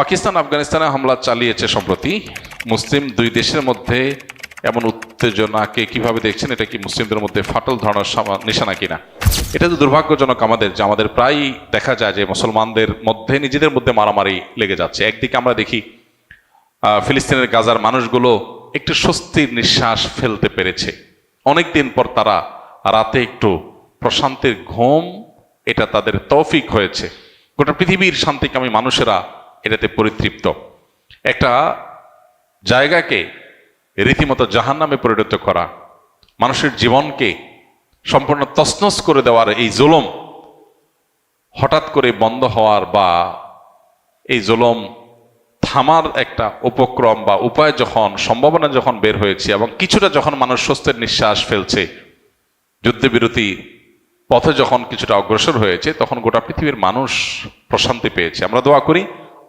পাকিস্তান আফগানিস্তানে হামলা চালিয়েছে সম্প্রতি। মুসলিম দুই দেশের মধ্যে এমন উত্তেজনাকে কীভাবে দেখছেন, এটা কি মুসলিমদের মধ্যে ফাটল ধরানোর নিশানা কিনা? এটা তো দুর্ভাগ্যজনক আমাদের, যে আমাদের প্রায়ই দেখা যায় যে মুসলমানদের মধ্যে, নিজেদের মধ্যে মারামারি লেগে যাচ্ছে। একদিকে আমরা দেখি ফিলিস্তিনের গাজার মানুষগুলো একটু স্বস্তির নিঃশ্বাস ফেলতে পেরেছে। অনেকদিন পর তারা রাতে একটু প্রশান্তির ঘুম, এটা তাদের তৌফিক হয়েছে। গোটা পৃথিবীর শান্তিকামী মানুষেরা এটাতে পরিতৃপ্ত। একটা জায়গাকে রীতিমতো জাহান নামে পরিণত করা, মানুষের জীবনকে সম্পূর্ণ তছনছ করে দেওয়ার এই জুলম হঠাৎ করে বন্ধ হওয়ার বা এই জুলম থামার একটা উপক্রম বা উপায় যখন, সম্ভাবনা যখন বের হয়েছে এবং কিছুটা যখন মানুষ স্বস্তের নিঃশ্বাস ফেলছে, যুদ্ধবিরতি পথে যখন কিছুটা অগ্রসর হয়েছে, তখন গোটা পৃথিবীর মানুষ প্রশান্তি পেয়েছে। আমরা দোয়া করি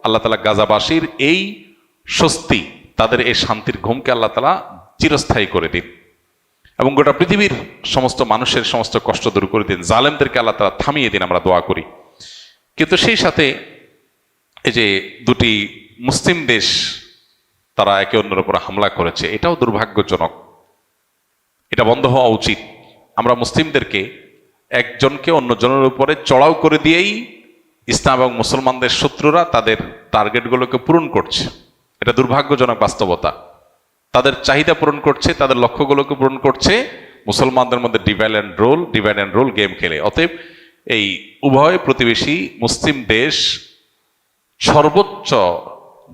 আল্লাহ তালা গাজাবাসীর এই স্বস্তি, তাদের এই শান্তির ঘুমকে আল্লাহ তালা চিরস্থায়ী করে দিন। এবং গোটা পৃথিবীর সমস্ত মানুষের সমস্ত কষ্ট দূর করে দিন। জালেমদেরকে আল্লাহ তালা থামিয়ে দিন, আমরা দোয়া করি। কিন্তু সেই সাথে এই যে দুটি মুসলিম দেশ, তারা একে অন্যের উপর হামলা করেছে, এটাও দুর্ভাগ্যজনক। এটা বন্ধ হওয়া উচিত। আমরা মুসলিমদেরকে একজনকে অন্যজনের উপরে চড়াও করে দিয়েই ইসলাম এবং মুসলমানদের শত্রুরা তাদের টার্গেটগুলোকে পূরণ করছে। এটা দুর্ভাগ্যজনক বাস্তবতা। তাদের চাহিদা পূরণ করছে, তাদের লক্ষ্যগুলোকে পূরণ করছে। মুসলমানদের মধ্যে divide and roll divide and roll game খেলে। অতএব এই উভয় প্রতিবেশী মুসলিম দেশ সর্বোচ্চ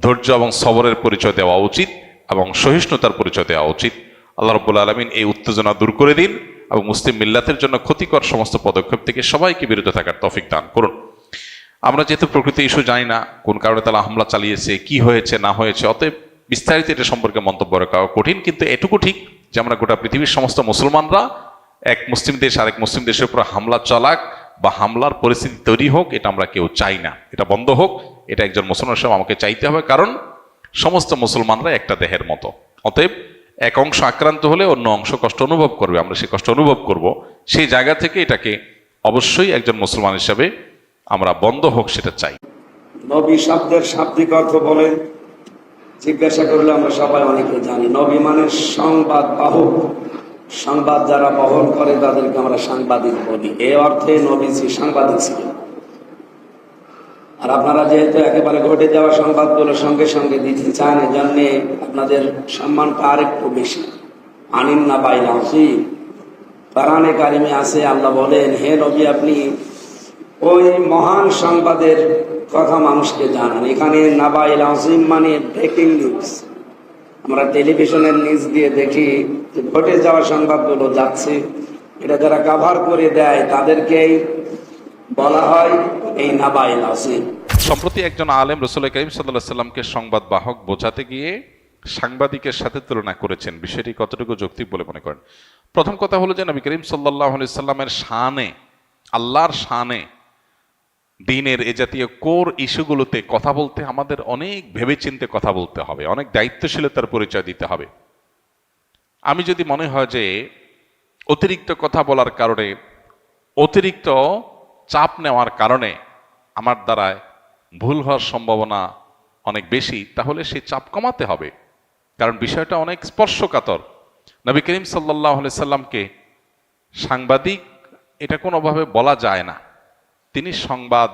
ধৈর্য এবং সবরের পরিচয় দেওয়া উচিত এবং সহিষ্ণুতার পরিচয় দেওয়া উচিত। আল্লাহ রব্বুল আলমিন এই উত্তেজনা দূর করে দিন এবং মুসলিম মিল্লাতের জন্য ক্ষতিকর সমস্ত পদক্ষেপ থেকে সবাইকে বিরত থাকার তফিক দান করুন। আমরা যেহেতু প্রকৃতি ইস্যু জানি না কোন কারণে তারা হামলা চালিয়েছে, কি হয়েছে, না হয়েছে, অতএব বিস্তারিত এটা সম্পর্কে মন্তব্য রাখা কঠিন, কিন্তু এটুকু ঠিক যে আমরা গোটা পৃথিবীর সমস্ত মুসলমানরা এক মুসলিম দেশ আরেক মুসলিম দেশের উপর হামলা চালাক বা হামলার পরিস্থিতি তৈরি হোক, এটা আমরা কেউ চাই না। এটা বন্ধ হোক, এটা একজন মুসলমান হিসেবে আমাকে চাইতে হবে, কারণ সমস্ত মুসলমানরা একটা দেহের মতো। অতএব এক অংশ আক্রান্ত হলে অন্য অংশ কষ্ট অনুভব করবে, আমরা সে কষ্ট অনুভব করব। সেই জায়গা থেকে এটাকে অবশ্যই একজন মুসলমান হিসাবে আমরা বন্ধ হোক সেটা চাই। নবী শব্দের শাব্দিক অর্থ বলেন জিজ্ঞাসা করলে আমরা সবাই অনেকে জানি। নবী মানে সংবাদ বাহক। সংবাদ যারা বহন করে তাদেরকে আমরা সাংবাদিক বলি। এ অর্থে নবীজি সাংবাদিক ছিলেন। আর আপনারা যেহেতু একেবারে ঘটে যাওয়া সংবাদগুলো সঙ্গে সঙ্গে দিতে চান এজন্য আপনাদের সম্মানটা আরেকটু বেশি। আনিন না আসি কোরআনে কারিমে আছে, আল্লাহ বলেন, হে নবী, আপনি ওই মহান সংবাদের কথা মানুষকে জানান। এখানে নাবাইল আসিম মানে ব্রেকিং নিউজ আমরা টেলিভিশনের নিউজ দিয়ে দেখি যে ঘটে যাওয়া সংবাদগুলো যাচ্ছে। এটা যারা কাভার করে দেয়, তাদেরকেই বলা হয় এই নাবাইল আসিম সম্প্রতি একজন আলেম রসুল করিম সাল্লাহ সাল্লামকে সংবাদ বাহক বোঝাতে গিয়ে সাংবাদিকের সাথে তুলনা করেছেন। বিষয়টি কতটুকু যৌক্তিক বলে মনে করেন? প্রথম কথা হলো যে নবী করিম সাল্লাহ সাল্লামের শানে, আল্লাহর শানে দিনের এ জাতীয় কোর ইস্যুগুলোতে কথা বলতে আমাদের অনেক ভেবেচিন্তে কথা বলতে হবে, অনেক দায়িত্বশীলতার পরিচয় দিতে হবে। আমি যদি মনে হয় যে অতিরিক্ত কথা বলার কারণে, অতিরিক্ত চাপ নেওয়ার কারণে আমার দ্বারায় ভুল হওয়ার সম্ভাবনা অনেক বেশি, তাহলে সেই চাপ কমাতে হবে। কারণ বিষয়টা অনেক স্পর্শকাতর। নবী করিম সাল্লাহ সাল্লামকে সাংবাদিক এটা কোনোভাবে বলা যায় না। তিনি সংবাদ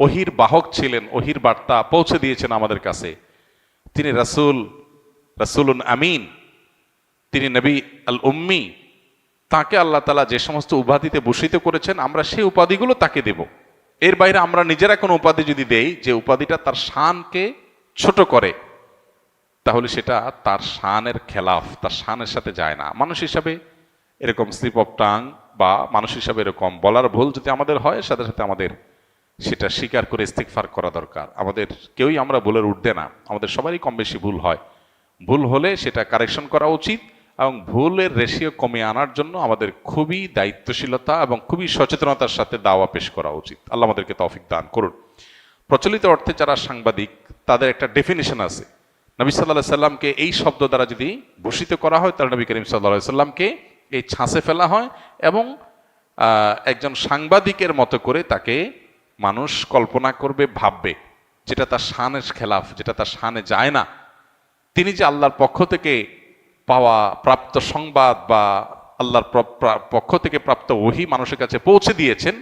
ওহির বাহক ছিলেন ওহির বার্তা পৌঁছে দিয়েছেন আমাদের কাছে। তিনি রাসুল, রাসুলুন আমিন, তিনি নবী আল উম্মি, তাকে আল্লাহ তালা যে সমস্ত উপাধিতে ভূষিত করেছেন, আমরা সেই উপাধিগুলো তাকে দেব। এর বাইরে আমরা নিজেরা কোনো উপাধি যদি দেই, যে উপাধিটা তার শানকে ছোট করে, তাহলে সেটা তার শানের খেলাফ, তার শানের সাথে যায় না। মানুষ হিসাবে এরকম স্লিপ অফ টাং বা মানুষ হিসাবে এরকম বলার ভুল যদি আমাদের হয়, সাথে সাথে আমাদের সেটা স্বীকার করে ইস্তিকফার করা দরকার। আমাদের কেউই আমরা ভুলের উঠতে না, আমাদের সবারই কম বেশি ভুল হয়। ভুল হলে সেটা কারেকশন করা উচিত এবং ভুলের রেশিও কমিয়ে আনার জন্য আমাদের খুবই দায়িত্বশীলতা এবং খুবই সচেতনতার সাথে দাওয়া পেশ করা উচিত। আল্লাহ আমাদেরকে তৌফিক দান করুন। প্রচলিত অর্থে যারা সাংবাদিক, তাদের একটা ডেফিনেশন আছে। নবী সাল্লাহ সাল্লামকে এই শব্দ দ্বারা যদি ভূষিত করা হয়, তাহলে নবী করিম সাল্লাহ সাল্লামকে এই ছাঁচে ফেলা হয় এবং একজন সাংবাদিকের মতো করে তাকে মানুষ কল্পনা করবে, ভাববে, যেটা তার শানের খেলাফ, যেটা তার শানে যায় না। তিনি যে আল্লাহর পক্ষ থেকে পাওয়া প্রাপ্ত সংবাদ বা আল্লাহর পক্ষ থেকে প্রাপ্ত ওহি মানুষের কাছে পৌঁছে দিয়েছেন,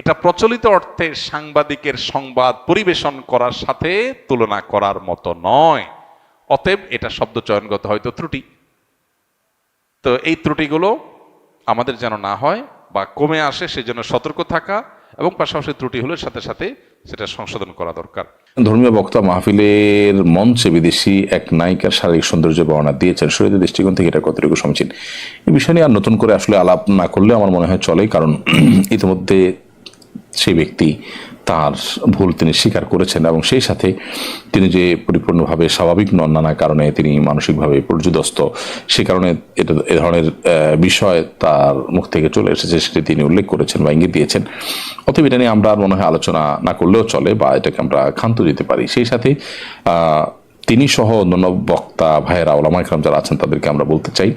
এটা প্রচলিত অর্থে সাংবাদিকের সংবাদ পরিবেশন করার সাথে তুলনা করার মতো নয়। অতএব এটা শব্দ চয়নগত হয়তো ত্রুটি। তো এই ত্রুটিগুলো আমাদের যেন না হয় বা কমে আসে, সেজন্য সতর্ক থাকা এবং পাশাপাশি ত্রুটি হলে সাথে সাথে সেটা সংশোধন করা দরকার। ধর্মীয় বক্তা মাহফিলের মঞ্চে বিদেশি এক নায়িকার শারীরিক সৌন্দর্য বর্ণনা দিয়েছেন। শরীরের দৃষ্টিকোণ থেকে এটা কতটুকু সমীচীন? এই বিষয় নিয়ে আর নতুন করে আসলে আলাপ না করলে আমার মনে হয় চলে কারণ ইতিমধ্যে সেই ব্যক্তি তার ভুল তিনি স্বীকার করেছেন এবং সেই সাথে তিনি যে পরিপূর্ণভাবে স্বাভাবিক নন নানা কারণে তিনি মানসিকভাবে পর্যুদস্ত। সে কারণে এটা, এ ধরনের বিষয় তার মুখ থেকে চলে এসেছে সেটি তিনি উল্লেখ করেছেন বা ইঙ্গিত দিয়েছেন। অতএব এটা নিয়ে আমরা আর মনে হয় আলোচনা না করলেও চলে বা এটাকে আমরা ক্ষান্ত দিতে পারি। সেই সাথে তিনি সহ অন্যান্য বক্তা, ভাইয়েরা ওলামা ইকরাম যারা আছেন তাদেরকে আমরা বলতে চাই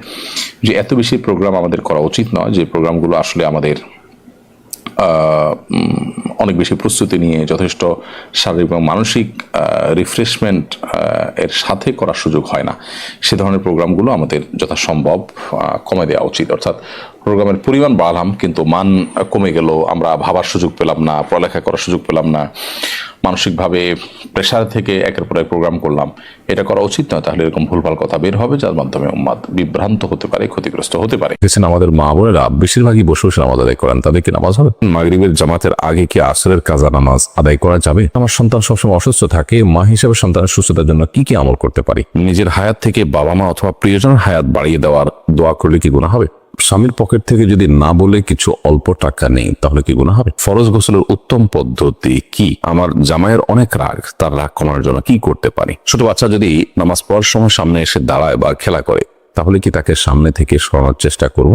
যে এত বেশি প্রোগ্রাম আমাদের করা উচিত নয়। যে প্রোগ্রামগুলো আসলে আমাদের অনেক বেশি প্রস্তুতি নিয়ে যথেষ্ট শারীরিক এবং মানসিক রিফ্রেশমেন্ট এর সাথে করার সুযোগ হয় না। সে ধরনের প্রোগ্রামগুলো আমাদের যথাসম্ভব কমে দেওয়া উচিত। অর্থাৎ প্রোগ্রামের পরিমাণ বাড়ালাম, কিন্তু মান কমে গেল, আমরা ভাবার সুযোগ পেলাম না, পড়ালেখা করার সুযোগ পেলাম না। মানসিকভাবে প্রেশার থেকে একের পর এক প্রোগ্রাম করলাম। এটা করা উচিত নয়, তাহলে এরকম ভুলভাল কথা বের হবে, যার মাধ্যমে উম্মাদ বিভ্রান্ত হতে পারে, ক্ষতিগ্রস্ত হতে পারে। দেখেছেন, আমাদের মা বোনেরা বেশিরভাগই বসে বসে নামাজ আদায় করেন, তাদের কি নামাজ হবে? মাগরিবের জামাতের আগে কি আসরের কাজা নামাজ আদায় করা যাবে? আমার সন্তান সবসময় অসুস্থ থাকে, মা হিসেবে সন্তানের সুস্থতার জন্য কি কি আমল করতে পারি? নিজের হায়াত থেকে বাবা মা অথবা প্রিয়জনের হায়াত বাড়িয়ে দেওয়ার দোয়া করলে কি গুণা হবে? স্বামীর পকেট থেকে যদি না বলে কিছু অল্প টাকা নেই, তাহলে কি গুণা হবে? ফরজ গোসলের উত্তম পদ্ধতি কি? আমার জামাইয়ের অনেক রাগ, তার রাগ কমানোর জন্য কি করতে পারি? ছোট বাচ্চা যদি নামাজ পড়ার সময় সামনে এসে দাঁড়ায় বা খেলা করে, তাহলে কি তাকে সামনে থেকে সরানোর চেষ্টা করব?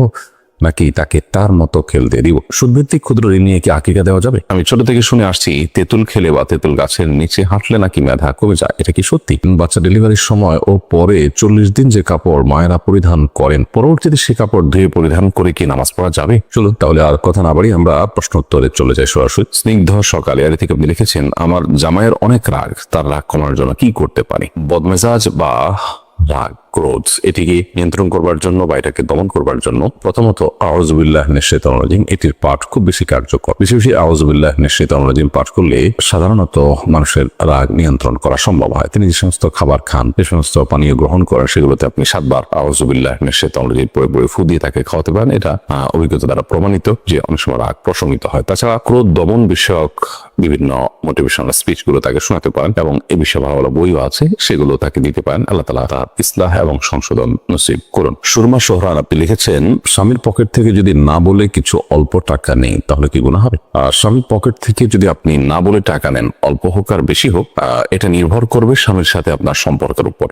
নাকি তাকে তার মতো খেলতে দিব? সুদভিত্তিক ক্ষুদ্র ঋণ নিয়ে কি আকিকা দেওয়া যাবে? আমি ছোট থেকে শুনে আসছি তেঁতুল খেলে বা তেঁতুল গাছের নিচে হাঁটলে নাকি মেধা কমে যায়? এটা কি সত্যি? বাচ্চা ডেলিভারির সময় ও পরে চল্লিশ দিন যে কাপড় মায়েরা পরিধান করেন পরবর্তীতে সে কাপড় ধুয়ে পরিধান করে কি নামাজ পড়া যাবে? চলুন তাহলে আর কথা না বাড়ি আমরা প্রশ্ন উত্তরে চলে যাই সরাসরি। স্নিগ্ধ সকালে আর থেকে আপনি লিখেছেন আমার জামাইয়ের অনেক রাগ তার রাগ কমানোর জন্য কি করতে পারি? বদমেজাজ বা রাগ। ক্রোধ, এটিকে নিয়ন্ত্রণ করবার জন্য বা এটাকে দমন করবার জন্য প্রথমত আওয়াজবিল্লাহ নিশ্চিত রাজিম, এটির পাঠ খুব বেশি কার্যকর। বেশি বেশি আওয়াজবিল্লাহ নিশ্চিত রাজিম পাঠ করলে সাধারণত মানুষের রাগ নিয়ন্ত্রণ করা সম্ভব হয়। তিনি যে সমস্ত খাবার খান, যে সমস্ত পানীয় গ্রহণ করেন, সেগুলোতে আপনি সাতবার আওয়াজবিল্লাহ নিশ্চিত রাজিম পরে পরে ফু দিয়ে তাকে খাওয়াতে পারেন। এটা অভিজ্ঞতা দ্বারা প্রমাণিত যে অনেক সময় রাগ প্রশমিত হয়। তাছাড়া ক্রোধ দমন বিষয়ক বিভিন্ন মোটিভেশনাল স্পিচগুলো তাকে শোনাতে পারেন এবং এ বিষয়ে ভালো ভালো বইও আছে, সেগুলো তাকে দিতে পারেন। আল্লাহ তালা তার ইসলাহ এবং সংশোধন নসিব করুন। সুরমা সোহরান, আপনি লিখেছেন, স্বামীর পকেট থেকে যদি না বলে কিছু অল্প টাকা নেই, তাহলে কি গুণা হবে? স্বামীর পকেট থেকে যদি আপনি না বলে টাকা নেন, অল্প হোক আর বেশি হোক এটা নির্ভর করবে স্বামীর সাথে আপনার সম্পর্কের উপর।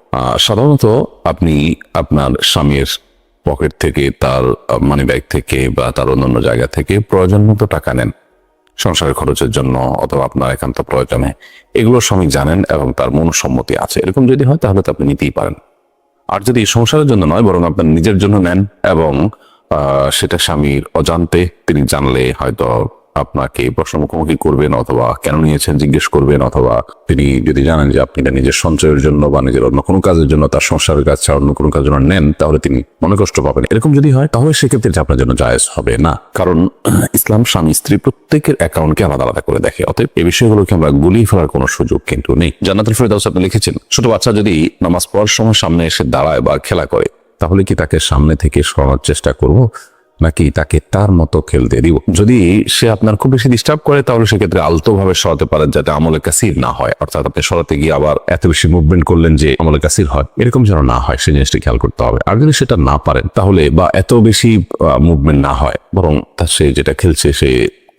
সাধারণত আপনি আপনার স্বামীর পকেট থেকে, তার মানি ব্যাগ থেকে বা তার অন্যান্য জায়গা থেকে প্রয়োজন মতো টাকা নেন। সংসারের খরচের জন্য অথবা আপনার একান্ত প্রয়োজনে। এগুলো স্বামী জানেন এবং তার মনসম্মতি আছে। এরকম যদি হয়, তাহলে তো আপনি নিতেই পারেন। আর যদি সংসারের জন্য নয়, বরং আপনার নিজের জন্য নেন এবং সেটা স্বামীর অজান্তে তিনি জানলে হয়তো আপনাকে প্রশ্ন মুখোমুখি করবেন অথবা কেন নিয়েছেন জিজ্ঞেস করবেন, অথবা তিনি যদি জানেন যে আপনি এটা নিজের সঞ্চয়ের জন্য বা নিজের অন্য কোনো কাজের জন্য তার সংসারের কাজ ছাড়া অন্য কোনো কাজের জন্য নেন, তাহলে তিনি মনে কষ্ট পাবেন। এরকম যদি হয়, তাহলে সেক্ষেত্রে আপনার জন্য জায়েজ হবে না। কারণ ইসলাম স্বামী স্ত্রী প্রত্যেকের অ্যাকাউন্টকে আলাদা আলাদা করে দেখে, অতএব এই বিষয়গুলোকে আমরা গুলিয়ে ফেলার কোনো সুযোগ কিন্তু নেই। জান্নাতুল ফেরদাউস আপনি লিখেছেন, ছোট বাচ্চা যদি নামাজ পড়ার সময় সামনে এসে দাঁড়ায় বা খেলা করে, তাহলে কি তাকে সামনে থেকে সরানোর চেষ্টা করব? নাকি তাকে তার মতো খেলতে দিব? যদি সে আপনার খুব বেশি ডিস্টার্ব করে, তাহলে সেক্ষেত্রে আলতো ভাবে সরাতে পারেন যাতে আমলে কাসির না হয়। অর্থাৎ আপনি সরাতে গিয়ে আবার এত বেশি মুভমেন্ট করলেন যে আমলে কাসির হয়। এরকম যেন না হয়, সেই জিনিসটি খেয়াল করতে হবে। আর যদি সেটা না পারেন, তাহলে বা এত বেশি মুভমেন্ট না হয়, বরং তার সে যেটা খেলছে, সে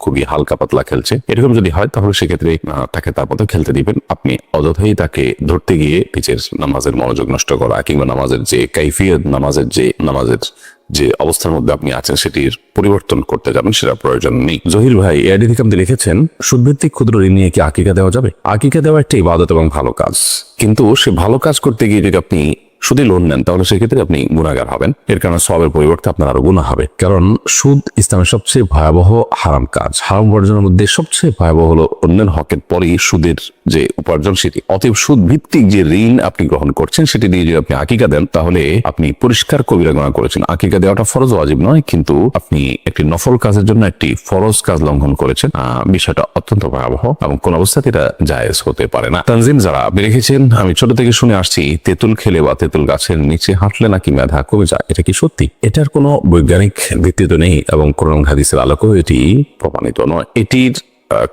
খুবই হালকা পাতলা খেলছে। এরকম যদি হয়, তাহলে সেক্ষেত্রে তাকে তার মতো খেলতে দিবেন। আপনি অযথাই তাকে ধরতে গিয়ে নিচের নামাজের মনোযোগ নষ্ট করা, কিংবা নামাজের যে কাইফিয়ত, নামাজের যে, নামাজের যে অবস্থার মধ্যে আপনি আছেন সেটির পরিবর্তন করতে যাবেন সেটা প্রয়োজন নেই। জহির ভাই এআইডি থেকে লিখেছেন, সুদভিত্তিক ক্ষুদ্র ঋণ নিয়ে কি আকিকা দেওয়া যাবে? আকিকা দেওয়া একটা ইবাদত এবং ভালো কাজ। কিন্তু সে ভালো কাজ করতে গিয়ে যদি আপনি সুদে লোন নেন, তাহলে সেক্ষেত্রে আপনি গুণাগার হবেন। এর কারণে সবের পরিবর্তে আপনার আরও গুণা হবে। কারণ সুদ ইসলামের সবচেয়ে ভয়াবহ হারাম কাজ। হারাম উপার্জনের মধ্যে সবচেয়ে ভয়াবহ হলো অন্যের হকের পরেই সুদের যে উপার্জন সেটি। অতএব সুদ ভিত্তিক যে ঋণ আপনি গ্রহণ করছেন, সেটি দিয়ে যদি আপনি আকিকা দেন, তাহলে আপনি পরিষ্কার কবিরা গুণা করেছেন। আকিকা দেওয়াটা ফরজ ওয়াজিব নয়, কিন্তু আপনি একটি নফল কাজের জন্য একটি ফরজ কাজ লঙ্ঘন করেছেন। বিষয়টা অত্যন্ত ভয়াবহ এবং কোন অবস্থাতে এটা জায়েজ হতে পারে না। তানজিম, যারা আপনি রেখেছেন আমি ছোট থেকে শুনে আসছি, তেঁতুল খেলে বা তেঁতুল গাছের নিচে হাঁটলে নাকি মেধা কমে যায়? এটা কি সত্যি? এটার কোনো বৈজ্ঞানিক ভিত্তি তো নেই এবং কোরআন হাদিসের আলোকেও এটি প্রমাণিত নয়। এটির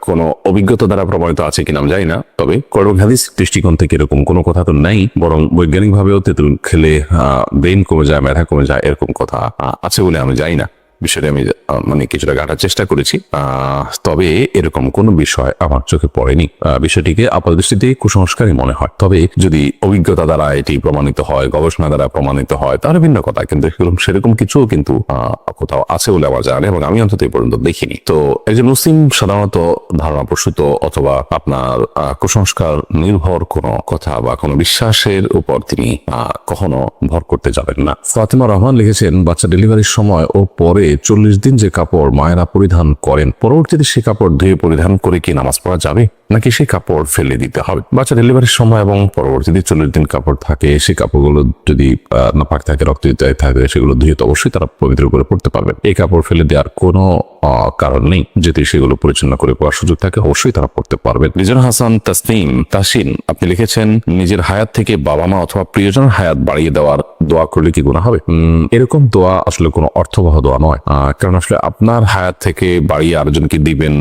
কোন অভিজ্ঞতা দ্বারা প্রমাণিত আছে কিনা আমি জানি না, তবে করণ হাদিস দৃষ্টিকোণ থেকে এরকম কোনো কথা তো নেই, বরং বৈজ্ঞানিক ভাবেও তেঁতুল খেলে ব্রেন কমে যায়, মেধা কমে যায়, এরকম কথা আছে বলে আমি জানি না। বিষয়টা আমি মানে কিছুটা ঘাটার চেষ্টা করেছি। তবে এরকম কোনো বিষয় আমার চোখে পড়েনি। বিষয়টিকে আপাত দৃষ্টিতে কুসংস্কারই মনে হয়। তবে যদি অভিজ্ঞতা দ্বারা এটি প্রমাণিত হয়, গবেষণা দ্বারা প্রমাণিত হয় তাহলে ভিন্ন কথা। কিন্তু সেরকম- কিছুও কিন্তু কোথাও আছে বলে আমার জানে এবং আমি অন্তত এই পর্যন্ত দেখিনি। তো একজন মুসলিম সাধারণত ধারণা প্রসূত অথবা আপনার কুসংস্কার নির্ভর কোনো কথা বা কোনো বিশ্বাসের উপর তিনি কখনো ভর করতে যাবেন না। ফাতিমা রহমান লিখেছেন, বাচ্চা ডেলিভারির সময় ও পরে চল্লিশ দিন যে কাপড় মায়েরা পরিধান করেন, পরবর্তীতে সে কাপড় ধুয়ে পরিধান করে কি নামাজ পড়া যাবে? নাকি সেই কাপড় ফেলে দিতে হবে? বাচ্চা ডেলিভারির সময় এবং পরবর্তীতে চল্লিশ দিন কাপড় থাকে সেই কাপড়গুলো যদি আহ, নাপাক থাকে রক্ত দিতে থাকে সেগুলো ধুয়ে তো অবশ্যই তারা পবিত্র করে পড়তে পারবে। এই কাপড় ফেলে দেওয়ার কোনো কারণ নেই। যদি সেগুলো পরিচ্ছন্ন করে পড়ার সুযোগ থাকে অবশ্যই তারা পড়তে পারবেন লিজন হাসান তাসনিম তাসিন আপনি লিখেছেন নিজের হায়াত থেকে বাবা মা অথবা প্রিয়জনের হায়াত বাড়িয়ে দেওয়ার দোয়া করলে কি গুণা হবে? এরকম দোয়া আসলে কোনো অর্থবহ দোয়া নয়। কারণ আসলে আপনার হায়াত থেকে বাড়িয়ে আরেকজনকে দিবেন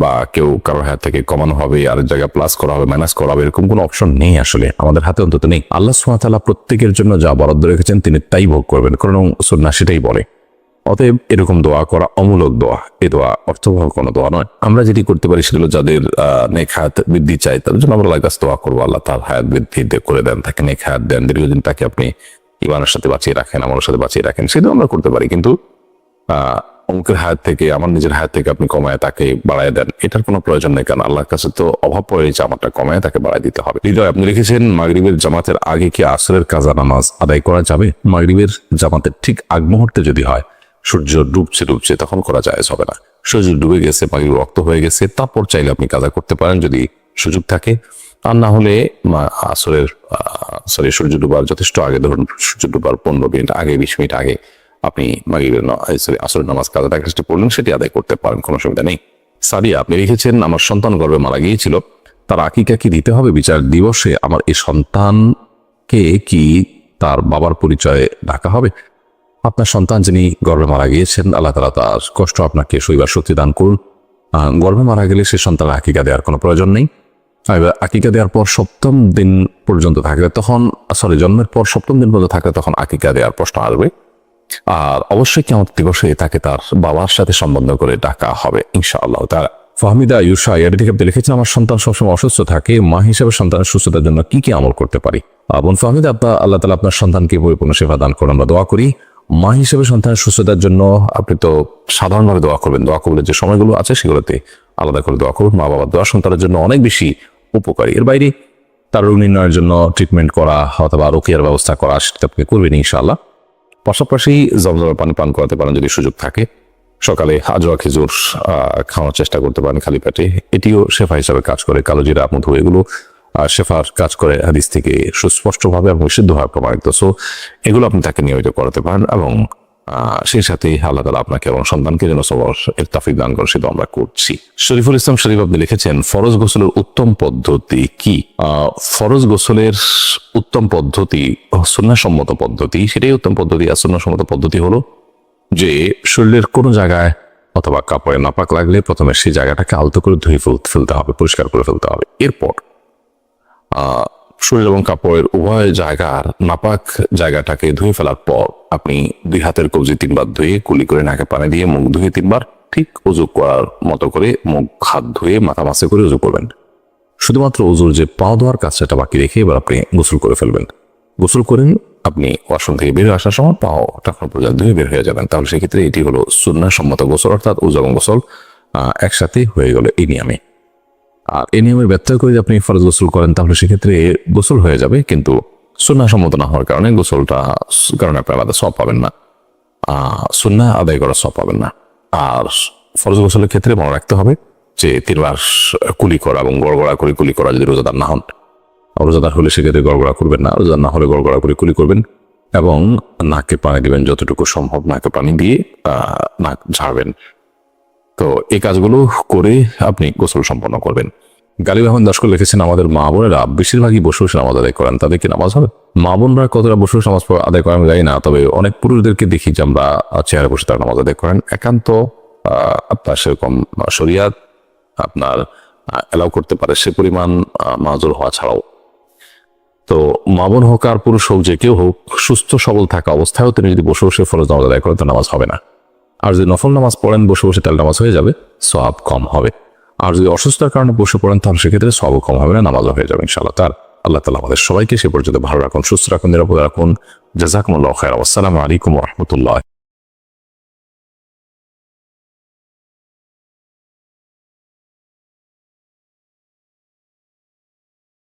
বা কেউ কারোর হায়াত থেকে কমানো হবে। আর জায়গায় প্লাস করা হবে মাইনাস করা হবে, এরকম কোনো অপশন নেই আসলে। আমাদের হাতে অন্তত নেই। আল্লাহ সুমাতাল্লাহ প্রত্যেকের জন্য যা বরাদ্দ রেখেছেন, তিনি তাই ভোগ করবেন। কারণ সুন্না সেটাই বলে। অতএব এরকম দোয়া করা অমূলক দোয়া। এ দোয়া অর্থবহ কোনো দোয়া নয়। আমরা যেটি করতে পারি সেগুলো যাদের নেক বৃদ্ধি চাই তাদের জন্য আমরা কাছে দোয়া করব। আল্লাহ তার হায়াত বৃদ্ধি করে দেন, তাকে নেক দেন। দীর্ঘদিন তাকে আপনি ইমানের সাথে বাঁচিয়ে রাখেন আমার সাথে বাঁচিয়ে রাখেন, সেটাও আমরা করতে পারি। কিন্তু অমুকের হায়াত থেকে, আমার নিজের হায়াত থেকে আপনি কমায়, তাকে বাড়ায় দেন। এটার কোনো প্রয়োজন নেই, কারণ আল্লাহর কাছে তো অভাব পড়েছে আমারটা কমায়, তাকে বাড়ায় দিতে হবে। হৃদয়, আপনি লিখেছেন, মাগরিবের জামাতের আগে কি আসরের কাজা নামাজ আদায় করা যাবে? মাগরিবের জামাতের ঠিক আগ মুহূর্তে যদি হয়, সূর্য ডুবছে ডুবছে, তখন করা যায় হবে না। সূর্য ডুবে গেছে, মাগরিব রক্ত হয়ে গেছে, তারপর চাইলে আপনি কাজা করতে পারেন যদি সুযোগ থাকে। আর না হলে আসরের সরি সূর্য ডুবার, যথেষ্ট আগে, ধরুন সূর্য ডুবার পনেরো মিনিট আগে, বিশ মিনিট আগে আপনি মাগরিবের সরি আসরের নামাজ কাজাটা কাজটি পড়লেন, সেটি আদায় করতে পারেন, কোনো অসুবিধা নেই। সাদিয়া, আপনি লিখেছেন আমার সন্তান গর্ভে মারা গিয়েছিল। তার আকিকা কি দিতে হবে বিচার দিবসে? আমার এই সন্তানকে কি তার বাবার পরিচয়ে ডাকা হবে? আপনার সন্তান যিনি গর্বে মারা গিয়েছেন, আল্লাহ তালা তার কষ্ট আপনাকে শৈবার শক্তি দান করুন। গর্বে মারা গেলে সে সন্তান আকিকা দেওয়ার কোনো প্রয়োজন নেই। এবার আকিকা দেওয়ার পর সপ্তম দিন পর্যন্ত থাকলে তখন সরি জন্মের পর সপ্তম দিন পর্যন্ত থাকলে তখন আকিকা দেওয়ার প্রশ্ন আসবে। আর অবশ্যই কেমন দিবসে তাকে তার বাবার সাথে সম্বন্ধ করে ডাকা হবে, ইনশাআল্লাহ তারা ফাহমিদা ইউসা এর আপনি লিখেছেন আমার সন্তান সবসময় অসুস্থ থাকে, মা হিসেবে সন্তানের সুস্থতার জন্য কি কি আমল করতে পারি? বোন ফাহমিদা আপনার আল্লাহ তালা আপনার সন্তানকে পরিপূর্ণ সেবা দান করুন, আমরা দোয়া করি। মা হিসেবে সন্তানের সুস্থতার জন্য আপনি তো সাধারণভাবে দোয়া করবেন। দোয়া করবেন যে সময়গুলো আছে, সেগুলোতে আলাদা করে দোয়া করুন মা বাবার দোয়া সন্তানের জন্য অনেক বেশি উপকারী। এর বাইরে তার রোগ নির্ণয়ের জন্য ট্রিটমেন্ট করা অথবা রোকিয়ার ব্যবস্থা করা, সেটা আপনি করবেন, ইনশাআল্লাহ। পাশাপাশি জমজমের পানি পান করাতে পারেন যদি সুযোগ থাকে। সকালে আজোয়া খেজুর খাওয়ার চেষ্টা করতে পারেন খালি পেটে। এটিও শেফা হিসাবে কাজ করে। কালো জিরা, মধু এগুলো শেফার কাজ করে হাদিস থেকে সুস্পষ্টভাবে এবং সিদ্ধভাবে প্রমাণিত। সো এগুলো আপনি তাকে নিয়মিত করাতে পারেন এবং সেই সাথে আল্লাহ তালা আপনাকে এবং সন্তানকে যেন এর তাফিক দান করেন সেটা আমরা করছি। শরীফুল ইসলাম শরীফ আপনি লিখেছেন, ফরজ গোসলের উত্তম পদ্ধতি কি? ফরজ গোসলের উত্তম পদ্ধতি সুন্নাসম্মত পদ্ধতি, সেটাই উত্তম পদ্ধতি আর সুন্নাসম্মত পদ্ধতি হলো যে শরীরের কোনো জায়গায় অথবা কাপড়ে নাপাক লাগলে প্রথমে সেই জায়গাটাকে আলতো করে ধুয়ে ফেল- ফেলতে হবে, পরিষ্কার করে ফেলতে হবে। এরপর শরীর এবং কাপড়ের উভয় জায়গার নাপাক জায়গাটাকে ধুয়ে ফেলার পর আপনি দুই হাতের কবজি তিনবার ধুয়ে কুলি করে নাকে পানি দিয়ে মুখ ধুয়ে তিনবার ঠিক উজু করার মতো করে মুখ, হাত ধুয়ে মাথা মাসে করে উজু করবেন। শুধুমাত্র উজুর যে পা ধোয়ার কাজ সেটা বাকি রেখে এবার আপনি গোসল করে ফেলবেন। গোসল করেন, আপনি ওয়াশরুম থেকে বের হয়ে আসার সময় পাও টাকার পর্যায়ে ধুয়ে বের হয়ে যাবেন। তাহলে সেক্ষেত্রে এটি হলো সুন্না সম্মত গোসল, অর্থাৎ উজু এবং গোসল একসাথে হয়ে গেল এই নিয়মে। আর এই নিয়মের ব্যত্যয় করে যদি আপনি ফরজ গোসল করেন, তাহলে সেক্ষেত্রে গোসল হয়ে যাবে, কিন্তু সুন্না সম্মত না হওয়ার কারণে গোসলটা কারণে আপনি আলাদা সব পাবেন না। সুন্না আদায় করা সব পাবেন না। আর ফরজ গোসলের ক্ষেত্রে মনে রাখতে হবে যে তিনবার কুলি করা এবং গড়গড়া করে কুলি করা যদি রোজাদার না হন, রোজাদার হলে সেক্ষেত্রে গড়গড়া করবেন না, রোজাদার না হলে গড়গড়া করে কুলি করবেন এবং নাকে পানি দিবেন যতটুকু সম্ভব, নাকে পানি দিয়ে নাক ঝাড়বেন। তো এই কাজগুলো করে আপনি গোসল সম্পন্ন করবেন। গালিব আহমদ দাসকর লিখেছেন, আমাদের মা বোনেরা বেশিরভাগই বসে বসে নামাজ আদায় করেন, তাদের কি নামাজ হবে? মা বোনরা কতটা বসে নামাজ আদায় করেন জানি না, তবে অনেক পুরুষদেরকে দেখি যে আমরা চেয়ারে বসে তারা নামাজ আদায় করেন। একান্ত আপনার সেরকম শরিয়াত আপনার অ্যালাউ করতে পারে, সে পরিমাণ মাজুর হওয়া ছাড়াও। তো মা বোন হোক আর পুরুষ হোক, যে কেউ হোক, সুস্থ সবল থাকা অবস্থায়ও তিনি যদি বসে বসে ফরজ নামাজ আদায় করেন, তো নামাজ হবে না। আর যদি নফল নামাজ পড়েন, বসে বসে তাহলে নামাজ হয়ে যাবে সব কম হবে। আর যদি অসুস্থতার কারণে বসে পড়েন, তাহলে সেক্ষেত্রে সবও কম হবে না, নামাজও হয়ে যাবে ইনশাআল্লাহ। তার আল্লাহ তালা আমাদের সবাইকে সে পর্যন্ত ভালো রাখুন, সুস্থ রাখুন, নিরাপদ রাখুন। জাজাকুমুল্লাহ খায় আসসালামু আলাইকুম রহমতুল্লাহ।